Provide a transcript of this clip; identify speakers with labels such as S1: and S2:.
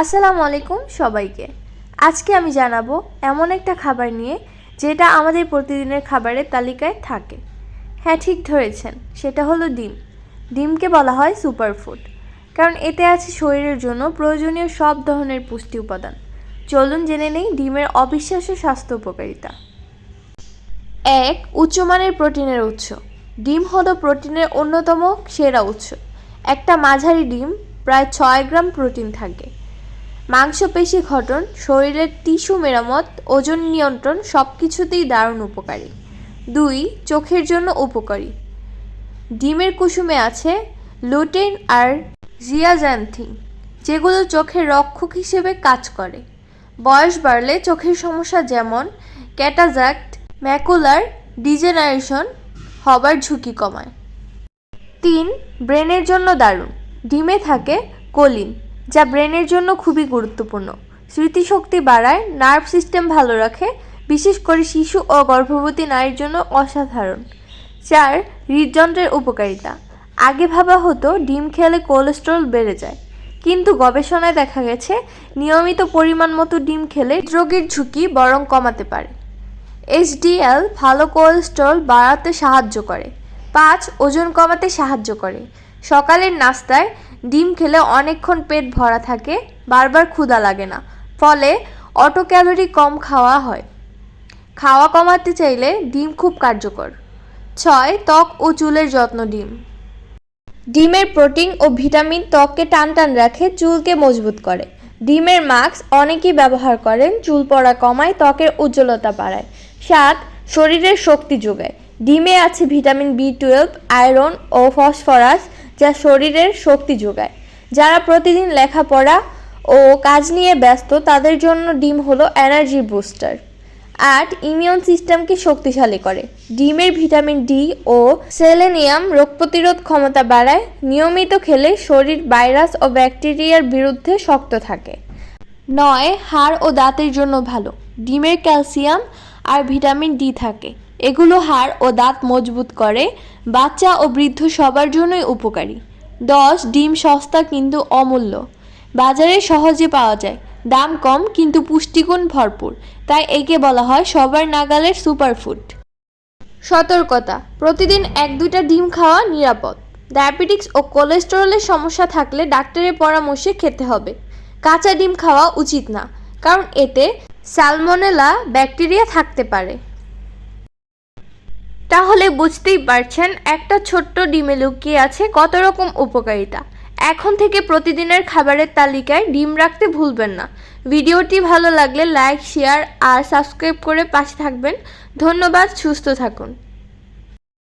S1: আসসালামু আলাইকুম সবাইকে। আজকে আমি জানাব এমন একটা খাবার নিয়ে যেটা আমাদের প্রতিদিনের খাবারের তালিকায় থাকে। হ্যাঁ ঠিক ধরেছেন, সেটা হলো ডিম। ডিমকে বলা হয় সুপারফুড, কারণ এতে আছে শরীরের জন্য প্রয়োজনীয় সব ধরনের পুষ্টি উপাদান। চলুন জেনে নেই ডিমের অবিশ্বাস্য স্বাস্থ্য উপকারিতা। এক, উচ্চমানের প্রোটিনের উৎস। ডিম হলো প্রোটিনের অন্যতম সেরা উৎস। একটা মাঝারি ডিম প্রায় ছয় গ্রাম প্রোটিন থাকে। মাংসপেশি গঠন শরীরের টিস্যু মেরামত, ওজন নিয়ন্ত্রণ সব কিছুতেই দারুণ উপকারী। দুই, চোখের জন্য উপকারী। ডিমের কুসুমে আছে লুটেন আর জিয়াজ্যান্থিন যেগুলো চোখের রক্ষক হিসেবে কাজ করে। বয়স বাড়লে চোখের সমস্যা যেমন ক্যাটাজাক্ট, ম্যাকুলার ডিজেনারেশন হবার ঝুঁকি কমায়। তিন, ব্রেনের জন্য দারুণ। ডিমে থাকে কোলিন। যা ব্রেনের জন্য খুবই গুরুত্বপূর্ণ। স্মৃতিশক্তি বাড়ায়, নার্ভ সিস্টেম ভালো রাখে, বিশেষ করে শিশু ও গর্ভবতী নারীর জন্য অসাধারণ। চার, হৃদযন্ত্রের উপকারিতা। আগে ভাবা হতো ডিম খেলে কোলেস্টেরল বেড়ে যায়, কিন্তু গবেষণায় দেখা গেছে নিয়মিত পরিমাণ মতো ডিম খেলে হৃদরোগের ঝুঁকি বরং কমাতে পারে। এইচডিএল ভালো কোলেস্ট্রল বাড়াতে সাহায্য করে। পাঁচ, ওজন কমাতে সাহায্য করে। সকালের নাস্তায় ডিম খেলে অনেকক্ষণ পেট ভরা থাকে, বারবার ক্ষুধা লাগে না। ফলে অটো ক্যালোরি কম খাওয়া হয়। খাওয়া কমাতে চাইলে ডিম খুব কার্যকর। ছয়, ত্বক ও চুলের যত্ন ডিম। ডিমের প্রোটিন ও ভিটামিন ত্বককে টান টান রাখে, চুলকে মজবুত করে। ডিমের মাস্ক অনেকেই ব্যবহার করেন, চুল পড়া কমায়, ত্বকের উজ্জ্বলতা বাড়ায়। সাত, শরীরের শক্তি যোগায়। ডিমে আছে ভিটামিন বি টুয়েলভ, আয়রন ও ফসফরাস। যা শরীরের শক্তি যোগায়। যারা প্রতিদিন লেখাপড়া ও কাজ নিয়ে ব্যস্ত, তাদের জন্য ডিম হলো এনার্জি বুস্টার। আট, ইমিউন সিস্টেমকে শক্তিশালী করে। ডিমের ভিটামিন ডি ও সেলেনিয়াম রোগ প্রতিরোধ ক্ষমতা বাড়ায়। নিয়মিত খেলে শরীর ভাইরাস ও ব্যাকটেরিয়ার বিরুদ্ধে শক্ত থাকে। নয়, হাড় ও দাঁতের জন্য ভালো। ডিমের ক্যালসিয়াম আর ভিটামিন ডি থাকে। এগুলো হাড় ও দাঁত মজবুত করে, বাচ্চা ও বৃদ্ধ সবার জন্যই উপকারী। দশ, ডিম সস্তা কিন্তু অমূল্য। বাজারে সহজে পাওয়া যায়। দাম কম কিন্তু পুষ্টিগুণ ভরপুর। তাই একে বলা হয় সবার নাগালের সুপারফুড। সতর্কতা। প্রতিদিন এক দুইটা ডিম খাওয়া নিরাপদ। ডায়াবেটিক্স ও কোলেস্টেরলের সমস্যা থাকলে ডাক্তারের পরামর্শে খেতে হবে। কাঁচা ডিম খাওয়া উচিত না। কারণ এতে স্যালমোনেলা ব্যাকটেরিয়া থাকতে পারে। তাহলে বুঝতেই পারছেন, একটা ছোট্ট ডিমে লুকিয়ে আছে কত রকম উপকারিতা। এখন থেকে প্রতিদিনের খাবারের তালিকায় ডিম রাখতে ভুলবেন না। ভিডিওটি ভালো লাগলে লাইক, শেয়ার আর সাবস্ক্রাইব করে পাশে থাকবেন। ধন্যবাদ, সুস্থ থাকুন।